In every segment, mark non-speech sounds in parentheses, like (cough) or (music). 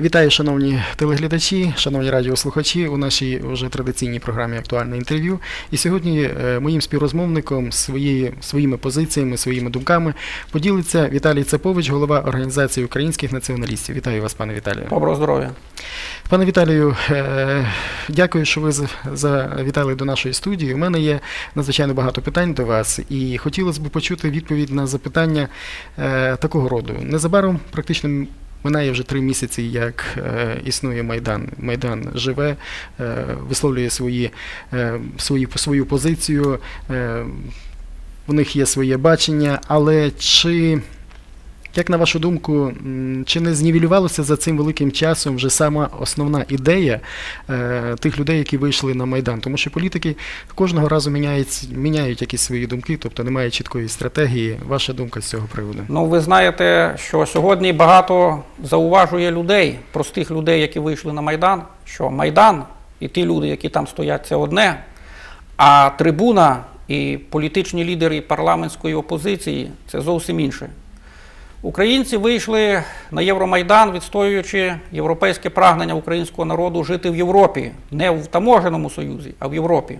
Вітаю, шановні телеглядачі, шановні радіослухачі у нашій вже традиційній програмі Актуальне інтерв'ю. І сьогодні е, моїм співрозмовником своєї, своїми позиціями, своїми думками поділиться Віталій Цепович, голова організації українських націоналістів. Вітаю вас, пане Віталію. Доброго здоров'я. Пане Віталію, е, дякую, що ви завітали до нашої студії. У мене є надзвичайно багато питань до вас, і хотілося б почути відповідь на запитання е, такого роду. Незабаром практично. Минає вже три місяці, як е, існує Майдан. Майдан живе, е, висловлює свої, е, свої, свою позицію, у них є своє бачення, але чи, як на вашу думку, чи не знівелювалося за цим великим часом вже сама основна ідея е, тих людей, які вийшли на Майдан? Тому що політики кожного разу міняють, міняють якісь свої думки, тобто немає чіткої стратегії. Ваша думка з цього приводу? Ну, ви знаєте, що сьогодні багато зауважує людей, простих людей, які вийшли на Майдан, що Майдан і ті люди, які там стоять, це одне, а трибуна і політичні лідери парламентської опозиції це зовсім інше. Українці вийшли на Євромайдан, відстоюючи європейське прагнення українського народу жити в Європі, не в таможеному союзі, а в Європі.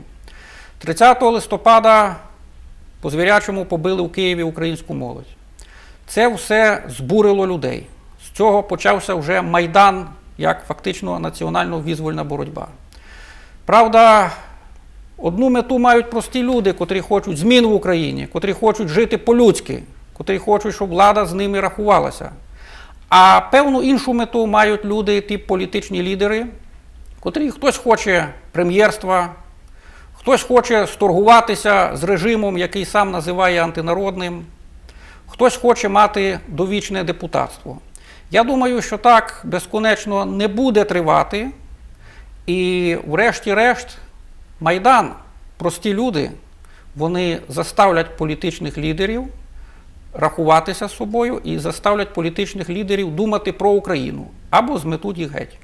30 листопада по звірячому побили в Києві українську молодь. Це все збурило людей. З цього почався вже Майдан як фактично національно-визвольна боротьба. Правда, одну мету мають прості люди, котрі хочуть змін в Україні, котрі хочуть жити по-людськи, котрі хочуть, щоб влада з ними рахувалася. А певну іншу мету мають люди, ті політичні лідери, котрі хтось хоче прем'єрства, хтось хоче сторгуватися з режимом, який сам називає антинародним, хтось хоче мати довічне депутатство. Я думаю, що так безконечно не буде тривати. І, врешті-решт, Майдан, прості люди, вони заставлять політичних лідерів рахуватися з собою і заставлять політичних лідерів думати про Україну або зметуть їх геть.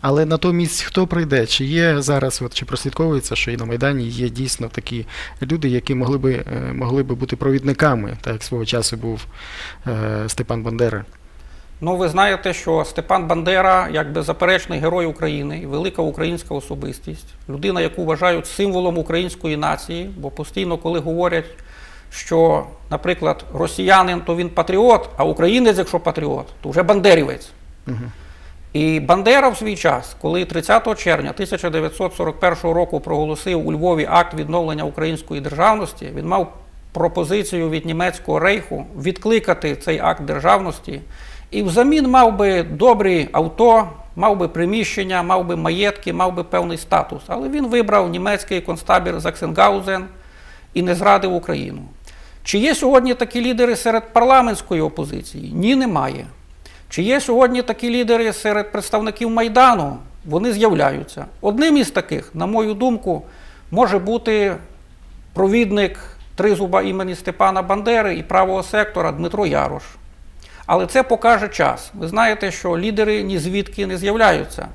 Але натомість хто прийде? Чи є зараз, от, чи прослідковується, що і на Майдані є дійсно такі люди, які могли би, е, могли би бути провідниками, так як свого часу був е, Степан Бандера? Ну, ви знаєте, що Степан Бандера, як беззаперечний герой України велика українська особистість, людина, яку вважають символом української нації, бо постійно, коли говорять, що, наприклад, росіянин, то він патріот, а українець, якщо патріот, то вже бандерівець. Угу. І Бандера в свій час, коли 30 червня 1941 року проголосив у Львові акт відновлення української державності, він мав пропозицію від німецького рейху відкликати цей акт державності і взамін мав би добрі авто, мав би приміщення, мав би маєтки, мав би певний статус. Але він вибрав німецький концтабір Заксенгаузен і не зрадив Україну. Чи є сьогодні такі лідери серед парламентської опозиції? Ні, немає. Чи є сьогодні такі лідери серед представників Майдану? Вони з'являються. Одним із таких, на мою думку, може бути провідник тризуба імені Степана Бандери і правого сектора Дмитро Ярош. Але це покаже час. Ви знаєте, що лідери ні звідки не з'являються.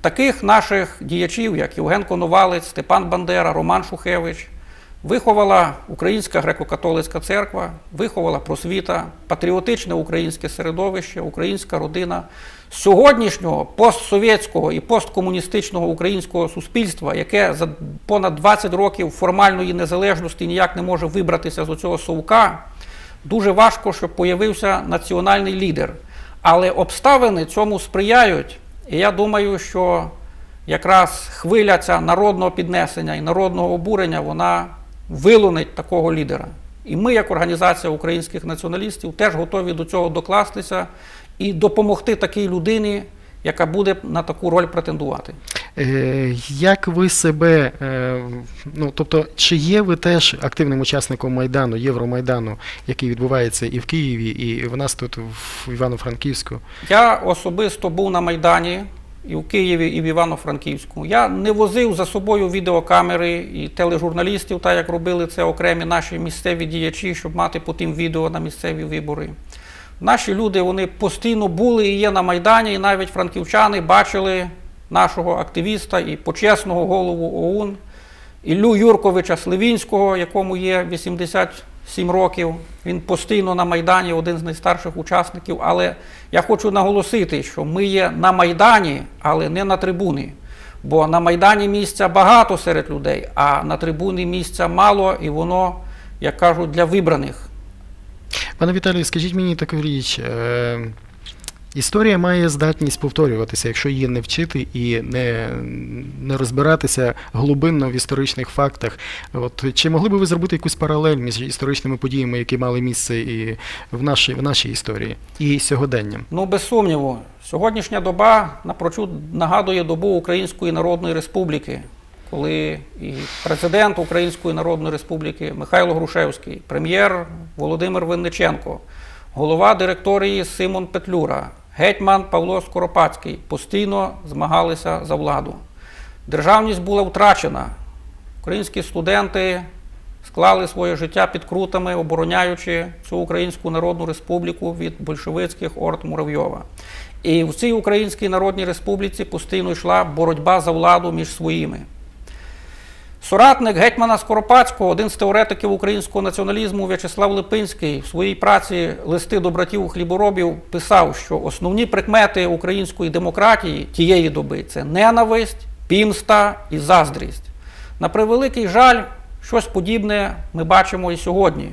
Таких наших діячів, як Євген Коновалець, Степан Бандера, Роман Шухевич, виховала Українська греко-католицька церква, виховала просвіта, патріотичне українське середовище, українська родина. Сьогоднішнього постсовєтського і посткомуністичного українського суспільства, яке за понад 20 років формальної незалежності ніяк не може вибратися з оцього совка, дуже важко, щоб появився національний лідер. Але обставини цьому сприяють. І я думаю, що якраз хвиля ця народного піднесення і народного обурення вона вилунить такого лідера. І ми, як організація українських націоналістів, теж готові до цього докластися і допомогти такій людині, яка буде на таку роль претендувати. Е, Як ви себе, е, ну тобто, чи є ви теж активним учасником Майдану, Євромайдану, який відбувається і в Києві, і в нас тут в Івано-Франківську? Я особисто був на Майдані і в Києві, і в Івано-Франківську. Я не возив за собою відеокамери і тележурналістів, так як робили це окремі наші місцеві діячі, щоб мати потім відео на місцеві вибори. Наші люди вони постійно були і є на Майдані, і навіть франківчани бачили нашого активіста і почесного голову ОУН Іллю Юрковича Сливінського, якому є 80 7 років. Він постійно на Майдані, один з найстарших учасників. Але я хочу наголосити, що ми є на Майдані, але не на трибуні. Бо на Майдані місця багато серед людей, а на трибуні місця мало, і воно, як кажуть, для вибраних. Пане Віталію, скажіть мені таку річ. Е, історія має здатність повторюватися, якщо її не вчити і не, не розбиратися глибинно в історичних фактах. От, чи могли би ви зробити якусь паралель між історичними подіями, які мали місце і в нашій, в нашій історії, і сьогоденням? Ну, без сумніву, сьогоднішня доба напрочуд нагадує добу Української Народної Республіки, коли і президент Української Народної Республіки Михайло Грушевський, прем'єр Володимир Винниченко, голова директорії Симон Петлюра, гетьман Павло Скоропадський постійно змагалися за владу. Державність була втрачена. Українські студенти склали своє життя під крутами, обороняючи цю Українську Народну Республіку від большевицьких орд Муравйова. І в цій Українській Народній Республіці постійно йшла боротьба за владу між своїми. Соратник гетьмана Скоропадського, один з теоретиків українського націоналізму В'ячеслав Липинський в своїй праці Листи до братів хліборобів писав, що основні прикмети української демократії тієї доби це ненависть, пімста і заздрість. На превеликий жаль, щось подібне ми бачимо і сьогодні.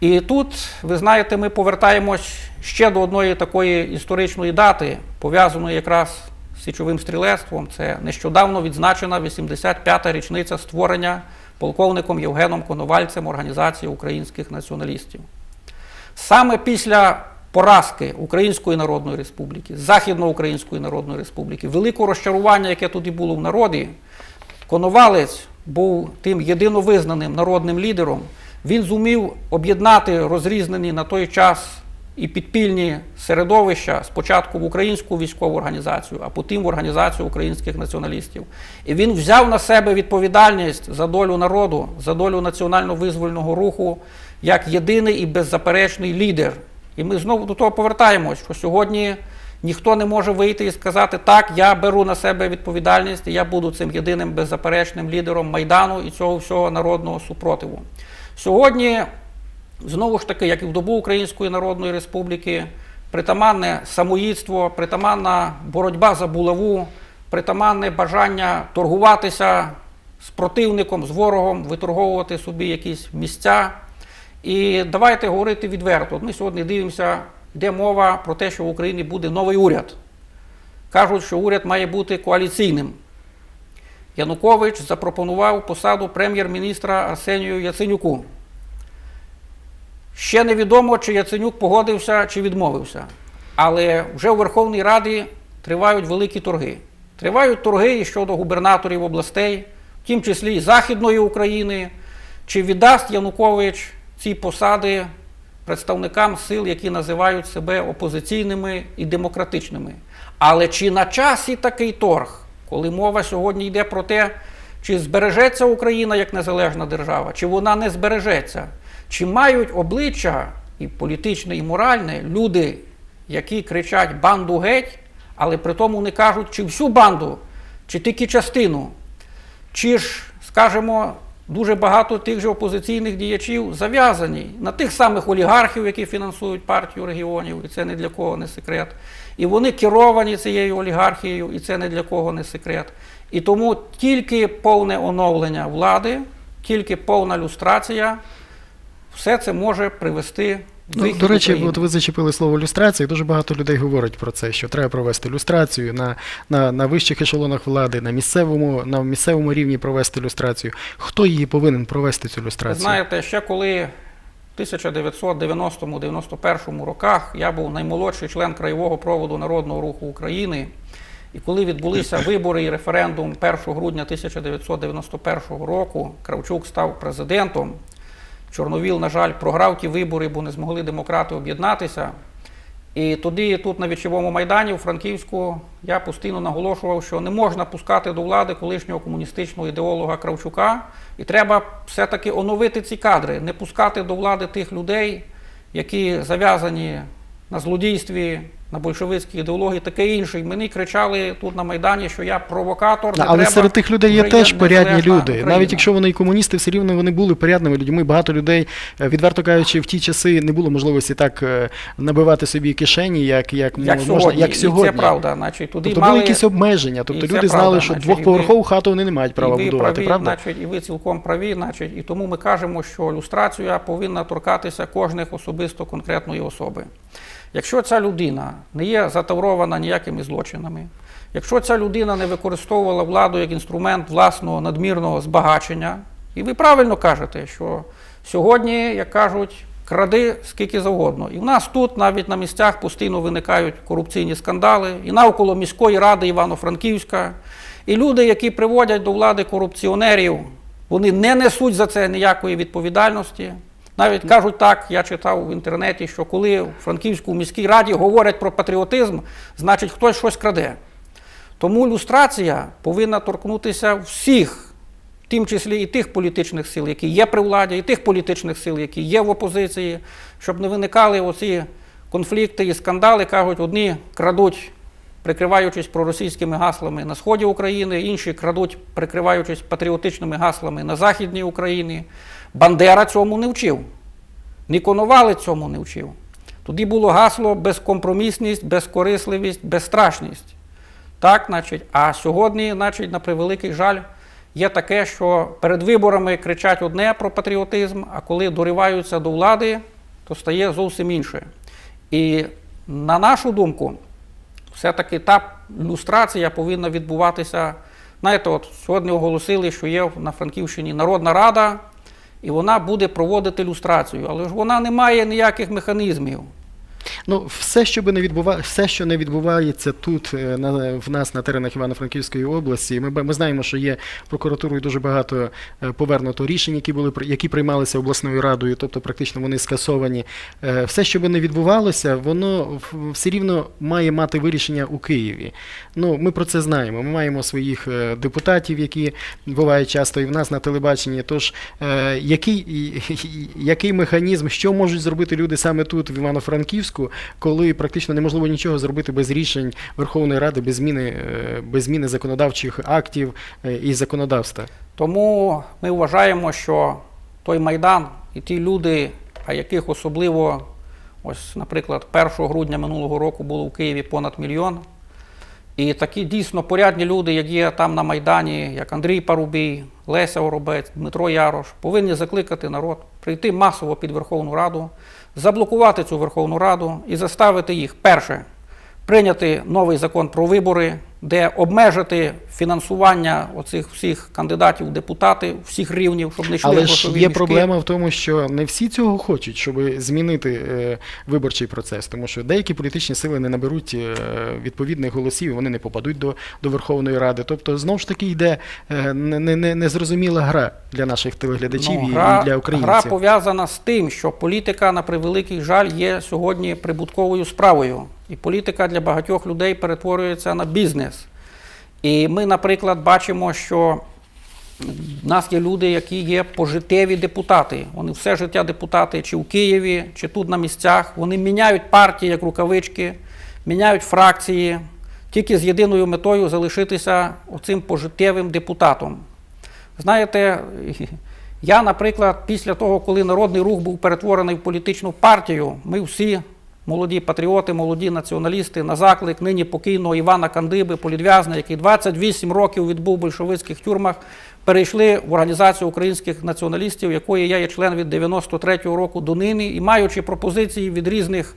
І тут, ви знаєте, ми повертаємось ще до одної такої історичної дати, пов'язаної якраз січовим стрілецтвом. Це нещодавно відзначена 85-та річниця створення полковником Євгеном Коновальцем Організації українських націоналістів. Саме після поразки Української Народної Республіки, Західноукраїнської Народної Республіки, великого розчарування, яке тоді було в народі, Коновалець був тим єдиновизнаним народним лідером. Він зумів об'єднати розрізнені на той час і підпільні середовища спочатку в українську військову організацію, а потім в організацію українських націоналістів. І він взяв на себе відповідальність за долю народу, за долю національно-визвольного руху як єдиний і беззаперечний лідер. І ми знову до того повертаємось, що сьогодні ніхто не може вийти і сказати, так, я беру на себе відповідальність, і я буду цим єдиним беззаперечним лідером Майдану і цього всього народного супротиву. Сьогодні, знову ж таки, як і в добу Української Народної Республіки, притаманне самоїдство, притаманна боротьба за булаву, притаманне бажання торгуватися з противником, з ворогом, виторговувати собі якісь місця. І давайте говорити відверто. Ми сьогодні дивимося, йде мова про те, що в Україні буде новий уряд. Кажуть, що уряд має бути коаліційним. Янукович запропонував посаду прем'єр-міністра Арсенію Яценюку. Ще невідомо, чи Яценюк погодився чи відмовився. Але вже у Верховній Раді тривають великі торги. Тривають торги і щодо губернаторів областей, в тім числі і Західної України, чи віддасть Янукович ці посади представникам сил, які називають себе опозиційними і демократичними. Але чи на часі такий торг, коли мова сьогодні йде про те, чи збережеться Україна як незалежна держава, чи вона не збережеться, чи мають обличчя і політичне, і моральне люди, які кричать банду геть, але при тому не кажуть, чи всю банду, чи тільки частину, чи ж, скажімо, дуже багато тих же опозиційних діячів зав'язані на тих самих олігархів, які фінансують партію регіонів, і це не для кого не секрет. І вони керовані цією олігархією, і це не для кого не секрет. І тому тільки повне оновлення влади, тільки повна люстрація, все це може привести Ну, до речі, України. от ви зачепили слово люстрація. Дуже багато людей говорять про це, що треба провести люстрацію на, на, на вищих ешелонах влади, на місцевому, на місцевому рівні провести люстрацію. Хто її повинен провести цю люстрацію? знаєте, ще коли в 1990-91 роках я був наймолодший член краєвого проводу Народного руху України, і коли відбулися (coughs) вибори і референдум 1 грудня 1991 року, Кравчук став президентом. Чорновіл, на жаль, програв ті вибори, бо не змогли демократи об'єднатися. І тоді, тут на Вічовому майдані у Франківську, я постійно наголошував, що не можна пускати до влади колишнього комуністичного ідеолога Кравчука, і треба все-таки оновити ці кадри, не пускати до влади тих людей, які зав'язані на злодійстві, на большевицькій ідеології, таке інше. І Мені кричали тут на Майдані, що я провокатор. Але треба, серед тих людей є теж порядні люди. Україна. Навіть якщо вони і комуністи, все рівно вони були порядними людьми. Багато людей, е, відверто кажучи, в ті часи не було можливості так е, набивати собі кишені, як, як, як м- сьогодні, можна, як І сьогодні. це правда. Значить, туди Тобто мали... були якісь обмеження. Тобто І люди правда, знали, що значить, двохповерхову хату вони не мають права і ви будувати, праві, правда? Значить, і ви цілком праві, значить, і тому ми кажемо, що люстрація повинна торкатися кожних особисто конкретної особи. Якщо ця людина не є затаврована ніякими злочинами, якщо ця людина не використовувала владу як інструмент власного надмірного збагачення, і ви правильно кажете, що сьогодні, як кажуть, кради скільки завгодно. І в нас тут навіть на місцях постійно виникають корупційні скандали, і навколо міської ради Івано-Франківська. І люди, які приводять до влади корупціонерів, вони не несуть за це ніякої відповідальності. Навіть кажуть так, я читав в інтернеті, що коли в Франківську міській раді говорять про патріотизм, значить хтось щось краде. Тому люстрація повинна торкнутися всіх, в тим числі і тих політичних сил, які є при владі, і тих політичних сил, які є в опозиції, щоб не виникали оці конфлікти і скандали, кажуть, одні крадуть, прикриваючись проросійськими гаслами на сході України, інші крадуть, прикриваючись патріотичними гаслами на Західній Україні. Бандера цьому не вчив. Ніконували цьому не вчив. Тоді було гасло безкомпромісність, безкорисливість, безстрашність. Так, значить, а сьогодні, значить, на превеликий жаль, є таке, що перед виборами кричать одне про патріотизм, а коли дориваються до влади, то стає зовсім інше. І на нашу думку, все-таки та люстрація повинна відбуватися. Знаєте, от сьогодні оголосили, що є на Франківщині Народна Рада, і вона буде проводити люстрацію, але ж вона не має ніяких механізмів. Ну, все, що би не відбува... все, що не відбувається тут, е, на, в нас на теренах Івано-Франківської області, ми, ми знаємо, що є прокуратурою дуже багато е, повернуто рішень, які були які приймалися обласною радою, тобто практично вони скасовані. Е, Все, що би не відбувалося, воно все рівно має мати вирішення у Києві. Ну, ми про це знаємо. Ми маємо своїх депутатів, які бувають часто і в нас на телебаченні. Тож, який, який механізм, що можуть зробити люди саме тут, в Івано-Франківську, коли практично неможливо нічого зробити без рішень Верховної Ради, без зміни, е, без зміни законодавчих актів е, і законодавства? Тому ми вважаємо, що той Майдан і ті люди, а яких особливо, ось, наприклад, 1 грудня минулого року було в Києві понад мільйон. І такі дійсно порядні люди, як є там на Майдані, як Андрій Парубій, Леся Оробець, Дмитро Ярош, повинні закликати народ прийти масово під Верховну Раду, заблокувати цю Верховну Раду і заставити їх перше прийняти новий закон про вибори, де обмежити фінансування оцих всіх кандидатів в депутати, всіх рівнів, щоб не йшли Але ж є мішки. проблема в тому, що не всі цього хочуть, щоб змінити е, виборчий процес, тому що деякі політичні сили не наберуть е, відповідних голосів, і вони не попадуть до, до Верховної Ради. Тобто, знову ж таки йде е, не- не- не- незрозуміла гра для наших телеглядачів Ну, гра, і для українців. Гра пов'язана з тим, що політика, на превеликий жаль, є сьогодні прибутковою справою. І політика для багатьох людей перетворюється на бізнес. І ми, наприклад, бачимо, що в нас є люди, які є пожиттєві депутати. Вони все життя депутати, чи в Києві, чи тут на місцях. Вони міняють партії як рукавички, міняють фракції, тільки з єдиною метою залишитися оцим пожиттєвим депутатом. Знаєте, я, наприклад, після того, коли народний рух був перетворений в політичну партію, ми всі, молоді патріоти, молоді націоналісти, на заклик нині покійного Івана Кандиби, політв'язня, який 28 років відбув в большевицьких тюрмах, перейшли в організацію українських націоналістів, якої я є член від 93-го року до нині, і маючи пропозиції від різних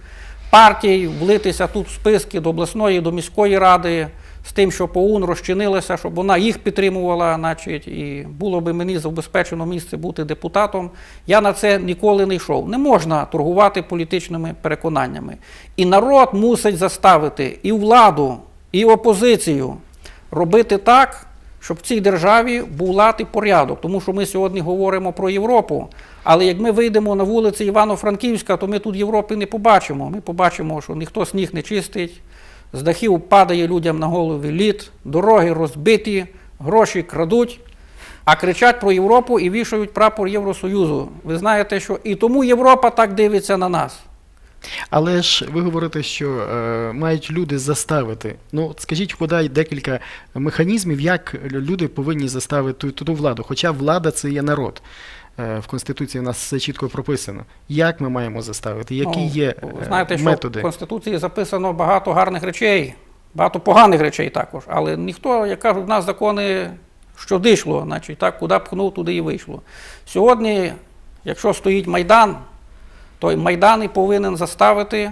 партій влитися тут в списки до обласної, до міської ради, з тим, щоб ОУН розчинилася, щоб вона їх підтримувала, значить, і було би мені забезпечено місце бути депутатом. Я на це ніколи не йшов. Не можна торгувати політичними переконаннями. І народ мусить заставити і владу, і опозицію робити так, щоб в цій державі був лад і порядок. Тому що ми сьогодні говоримо про Європу. Але як ми вийдемо на вулиці Івано-Франківська, то ми тут Європи не побачимо. Ми побачимо, що ніхто сніг не чистить, з дахів падає людям на голови лід, дороги розбиті, гроші крадуть, а кричать про Європу і вішають прапор Євросоюзу. Ви знаєте, що і тому Європа так дивиться на нас. Але ж ви говорите, що е, мають люди заставити. Ну, скажіть, подай декілька механізмів, як люди повинні заставити ту, ту владу. Хоча влада це є народ. Е, в Конституції у нас все чітко прописано. Як ми маємо заставити? Які Ну, є е, знаєте, що в Конституції записано багато гарних речей, багато поганих речей також. Але ніхто, як кажуть, в нас закони, що дійшло, значить, так, куди пхнув, туди і вийшло. Сьогодні, якщо стоїть Майдан, то Майдан і повинен заставити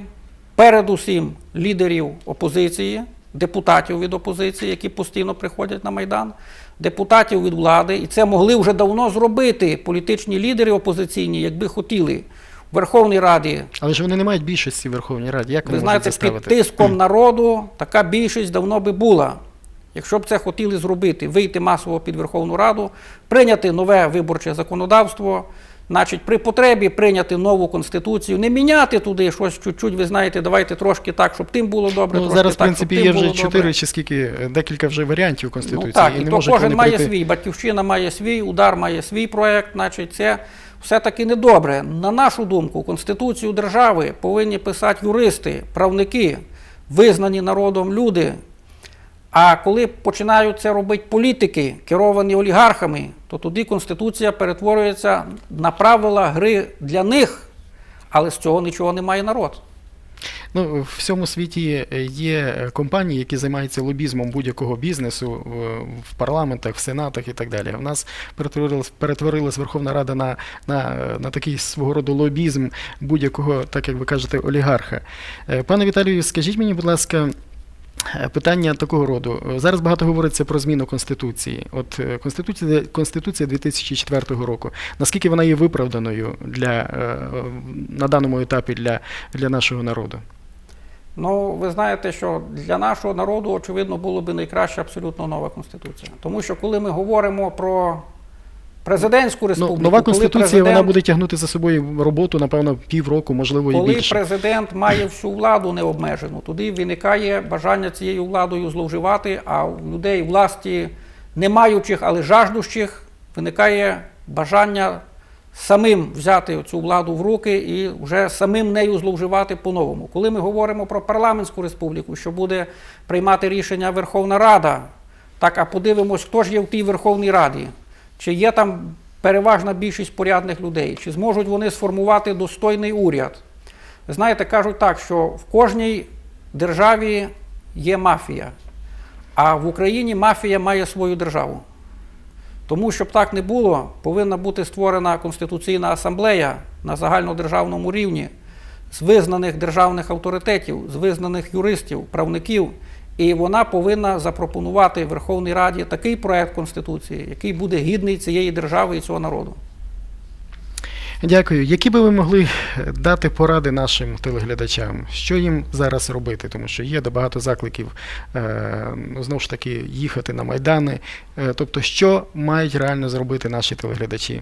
передусім лідерів опозиції, депутатів від опозиції, які постійно приходять на Майдан, депутатів від влади, і це могли вже давно зробити політичні лідери опозиційні, якби хотіли. В Верховній Раді Але ж вони не мають більшості в Верховній Раді. Як ви знаєте, під тиском народу така більшість давно би була. Якщо б це хотіли зробити, вийти масово під Верховну Раду, прийняти нове виборче законодавство, значить, при потребі прийняти нову конституцію, не міняти туди щось чуть-чуть, ви знаєте, давайте трошки так, щоб тим було добре. Ну, трошки зараз, в принципі, щоб є вже чотири чи скільки, е, декілька вже варіантів Конституції. Ну, так, і і то кожен має прийти- свій, батьківщина має свій, удар має свій проект, значить, це все-таки недобре. На нашу думку, Конституцію держави повинні писати юристи, правники, визнані народом люди. А коли починають це робити політики, керовані олігархами, то тоді Конституція перетворюється на правила гри для них, але з цього нічого не має народ. Ну, в всьому світі є компанії, які займаються лобізмом будь-якого бізнесу в, парламентах, в сенатах і так далі. У нас перетворилась, перетворилась Верховна Рада на, на, на такий свого роду лобізм будь-якого, так як ви кажете, олігарха. Е, Пане Віталію, скажіть мені, будь ласка. Е, Питання такого роду. Зараз багато говориться про зміну Конституції. От е, Конституція, Конституція 2004 року. Наскільки вона є виправданою для, е, на даному етапі для, для нашого народу? Ну, ви знаєте, що для нашого народу, очевидно, було би найкраща абсолютно нова конституція. Тому що коли ми говоримо про президентську республіку, Ну, нова конституція вона буде тягнути за собою роботу, напевно, півроку, можливо, і коли президент має всю владу необмежену, тоді виникає бажання цією владою зловживати, а у людей власті не маючих, але жаждущих, виникає бажання самим взяти цю владу в руки і вже самим нею зловживати по-новому. Коли ми говоримо про парламентську республіку, що буде приймати рішення Верховна Рада, так а подивимось, хто ж є в тій Верховній Раді. Чи є там переважна більшість порядних людей, чи зможуть вони сформувати достойний уряд? Ви знаєте, кажуть так, що в кожній державі є мафія, а в Україні мафія має свою державу. Тому, щоб так не було, повинна бути створена Конституційна асамблея на загальнодержавному рівні з визнаних державних авторитетів, з визнаних юристів, правників, і вона повинна запропонувати Верховній Раді такий проект Конституції, який буде гідний цієї держави і цього народу. Дякую. Які би ви могли дати поради нашим телеглядачам? Що їм зараз робити? Тому що є багато закликів е, ну, знову ж таки їхати на майдани. Е, тобто, що мають реально зробити наші телеглядачі?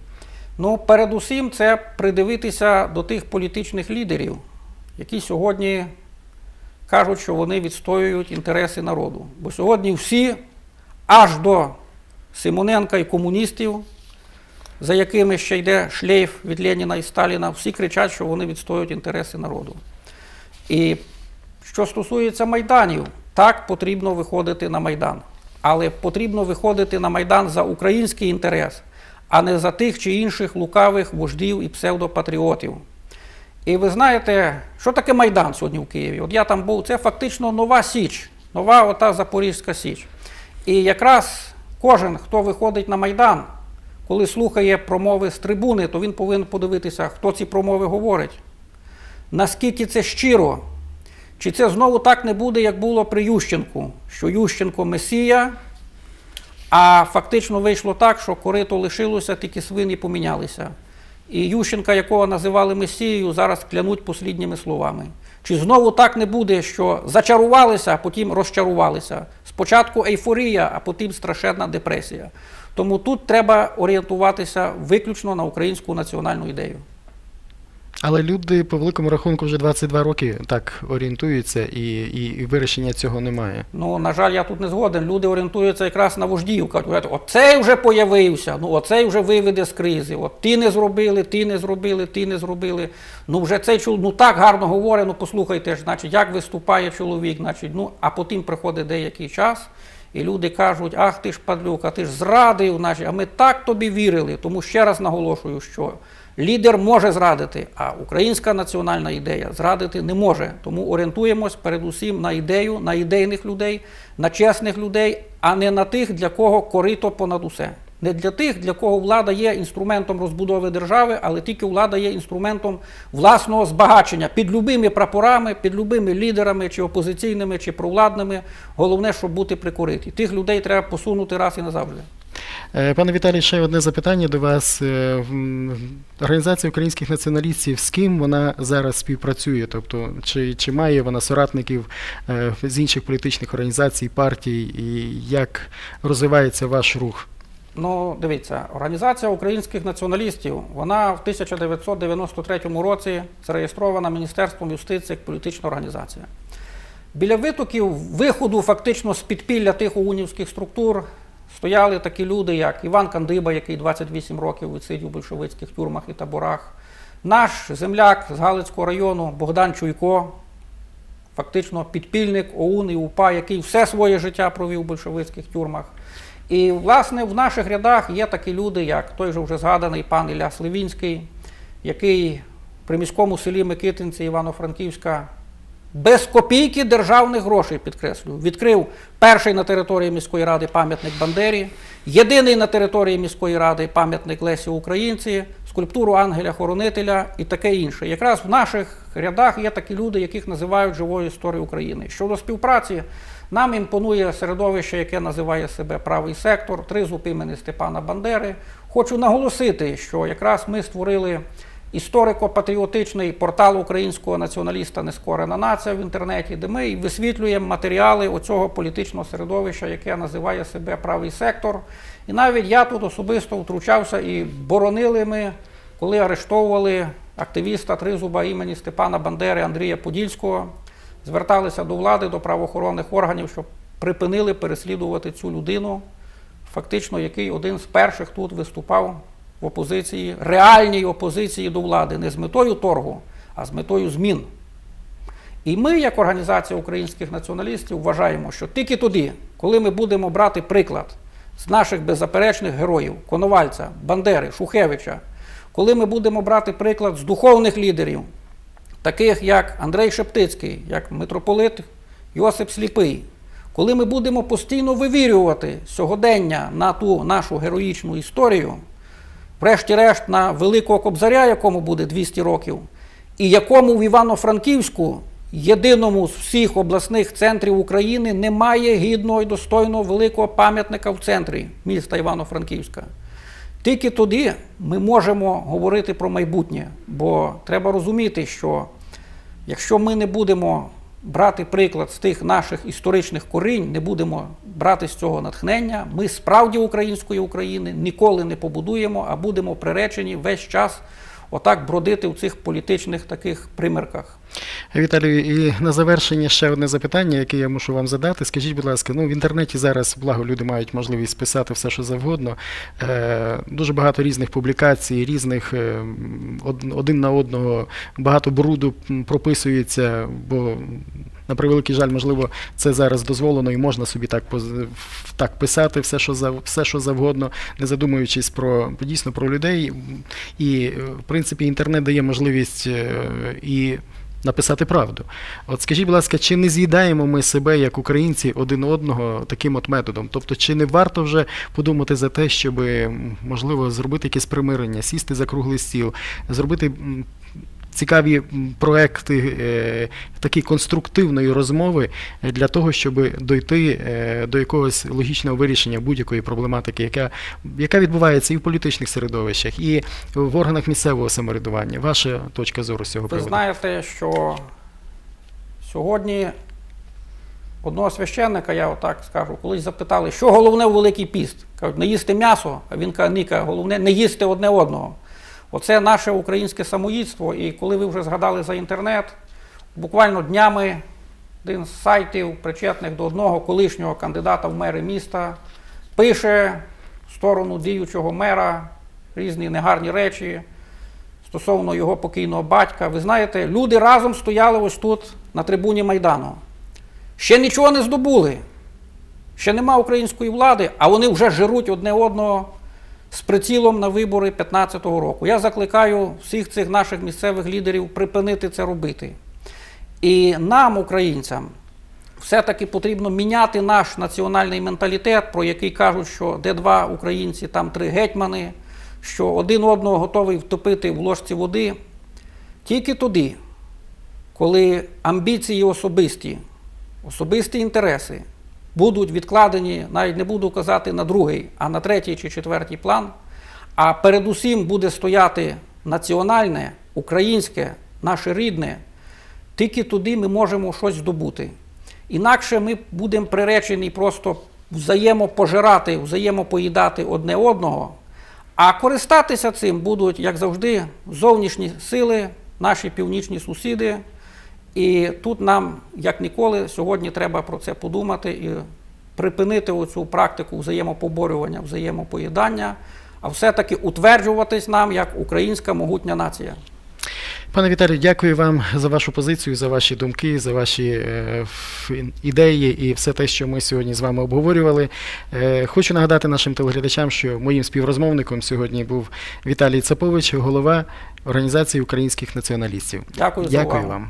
Ну, передусім, це придивитися до тих політичних лідерів, які сьогодні кажуть, що вони відстоюють інтереси народу. Бо сьогодні всі, аж до Симоненка і комуністів, за якими ще йде шлейф від Леніна і Сталіна, всі кричать, що вони відстоюють інтереси народу. І що стосується майданів, так потрібно виходити на майдан. Але потрібно виходити на майдан за український інтерес, а не за тих чи інших лукавих вождів і псевдопатріотів. І ви знаєте, що таке Майдан сьогодні в Києві? От я там був, це фактично нова Січ, нова ота Запорізька Січ. І якраз кожен, хто виходить на Майдан, коли слухає промови з трибуни, то він повинен подивитися, хто ці промови говорить. Наскільки це щиро, чи це знову так не буде, як було при Ющенку, що Ющенко Месія, а фактично вийшло так, що корито лишилося, тільки свині помінялися. І Ющенка, якого називали Месією, зараз клянуть послідніми словами. Чи знову так не буде, що зачарувалися, а потім розчарувалися? Спочатку ейфорія, а потім страшенна депресія. Тому тут треба орієнтуватися виключно на українську національну ідею. Але люди по великому рахунку вже 22 роки так орієнтуються, і, і, і вирішення цього немає. Ну, на жаль, я тут не згоден. Люди орієнтуються якраз на вождів. Кажуть, оцей вже появився, ну оцей вже виведе з кризи. От ти не зробили, ти не зробили, ти не зробили. Ну вже цей чоловік ну так гарно говорить, ну послухайте ж, значить, як виступає чоловік, значить, ну, а потім приходить деякий час. І люди кажуть, ах ти ж падлюк, а ти ж зрадив, значить, а ми так тобі вірили. Тому ще раз наголошую, що лідер може зрадити, а українська національна ідея зрадити не може. Тому орієнтуємось передусім на ідею, на ідейних людей, на чесних людей, а не на тих, для кого корито понад усе. Не для тих, для кого влада є інструментом розбудови держави, але тільки влада є інструментом власного збагачення під любими прапорами, під любими лідерами, чи опозиційними, чи провладними. Головне, щоб бути прикуриті. Тих людей треба посунути раз і назавжди. Е, Пане Віталій, ще одне запитання до вас. Е, Організація українських націоналістів з ким вона зараз співпрацює? Тобто, чи, чи має вона соратників е, з інших політичних організацій, партій, і як розвивається ваш рух? Ну, дивіться, організація українських націоналістів, вона в 1993 році зареєстрована Міністерством юстиції як політична організація. Біля витоків виходу фактично з підпілля тих ОУНівських структур стояли такі люди, як Іван Кандиба, який 28 років відсидів у большевицьких тюрмах і таборах, наш земляк з Галицького району Богдан Чуйко, фактично підпільник ОУН і УПА, який все своє життя провів у большевицьких тюрмах. І, власне, в наших рядах є такі люди, як той же вже згаданий пан Ілля Сливінський, який при міському селі Микитинці Івано-Франківська без копійки державних грошей, підкреслюю, відкрив перший на території міської ради пам'ятник Бандері, єдиний на території міської ради пам'ятник Лесі Українці, скульптуру Ангеля-Хоронителя і таке інше. Якраз в наших рядах є такі люди, яких називають живою історією України. Щодо співпраці, нам імпонує середовище, яке називає себе правий сектор, тризуб імені Степана Бандери. Хочу наголосити, що якраз ми створили історико-патріотичний портал українського націоналіста Нескорена нація в інтернеті, де ми висвітлюємо матеріали оцього політичного середовища, яке називає себе правий сектор. І навіть я тут особисто втручався і боронили ми, коли арештовували активіста тризуба імені Степана Бандери Андрія Подільського, зверталися до влади, до правоохоронних органів, щоб припинили переслідувати цю людину, фактично, який один з перших тут виступав в опозиції, реальній опозиції до влади, не з метою торгу, а з метою змін. І ми, як організація українських націоналістів, вважаємо, що тільки тоді, коли ми будемо брати приклад з наших беззаперечних героїв Коновальця, Бандери, Шухевича, коли ми будемо брати приклад з духовних лідерів, таких як Андрей Шептицький, як митрополит Йосип Сліпий, коли ми будемо постійно вивірювати сьогодення на ту нашу героїчну історію, врешті-решт на Великого Кобзаря, якому буде 200 років, і якому в Івано-Франківську, єдиному з всіх обласних центрів України, немає гідного і достойного великого пам'ятника в центрі міста Івано-Франківська. Тільки тоді ми можемо говорити про майбутнє, бо треба розуміти, що якщо ми не будемо брати приклад з тих наших історичних корінь, не будемо брати з цього натхнення, ми справді української України ніколи не побудуємо, а будемо приречені весь час отак бродити в цих політичних таких примірках. Віталію, і на завершення ще одне запитання, яке я мушу вам задати. Скажіть, будь ласка, ну в інтернеті зараз благо люди мають можливість писати все, що завгодно. Е, дуже багато різних публікацій, різних е, один на одного багато бруду прописується, бо на превеликий жаль, можливо, це зараз дозволено і можна собі так так писати все, що зав, все, що завгодно, не задумуючись про дійсно про людей. І в принципі інтернет дає можливість е, і написати правду. От скажіть, будь ласка, чи не з'їдаємо ми себе як українці один одного таким от методом? Тобто, чи не варто вже подумати за те, щоб можливо зробити якесь примирення, сісти за круглий стіл, зробити. Цікаві проекти е, такі конструктивної розмови е, для того, щоб дойти е, до якогось логічного вирішення будь-якої проблематики, яка, яка відбувається і в політичних середовищах, і в органах місцевого самоврядування. Ваша точка зору з цього Ви знаєте, що сьогодні одного священника, я отак скажу, колись запитали, що головне у Великий піст? Кажуть, не їсти м'ясо, а він каже, ні, головне не їсти одне одного. Оце наше українське самоїдство. І коли ви вже згадали за інтернет, буквально днями один з сайтів, причетних до одного колишнього кандидата в мери міста, пише в сторону діючого мера різні негарні речі стосовно його покійного батька. Ви знаєте, люди разом стояли ось тут, на трибуні Майдану. Ще нічого не здобули. Ще нема української влади, а вони вже жируть одне одного з прицілом на вибори 2015 року. Я закликаю всіх цих наших місцевих лідерів припинити це робити. І нам, українцям, все-таки потрібно міняти наш національний менталітет, про який кажуть, що де два українці, там три гетьмани, що один одного готовий втопити в ложці води. Тільки тоді, коли амбіції особисті, особисті інтереси будуть відкладені, навіть не буду казати на другий, а на третій чи четвертий план, а передусім буде стояти національне, українське, наше рідне, тільки тоді ми можемо щось здобути. Інакше ми будемо приречені просто взаємопожирати, взаємопоїдати одне одного, а користатися цим будуть, як завжди, зовнішні сили, наші північні сусіди. І тут нам, як ніколи, сьогодні треба про це подумати і припинити оцю практику взаємопоборювання, взаємопоїдання, а все-таки утверджуватись нам як українська могутня нація. Пане Віталію, дякую вам за вашу позицію, за ваші думки, за ваші е, ідеї і все те, що ми сьогодні з вами обговорювали. Е, хочу нагадати нашим телеглядачам, що моїм співрозмовником сьогодні був Віталій Цапович, голова Організації українських націоналістів. Дякую за Дякую увагу. вам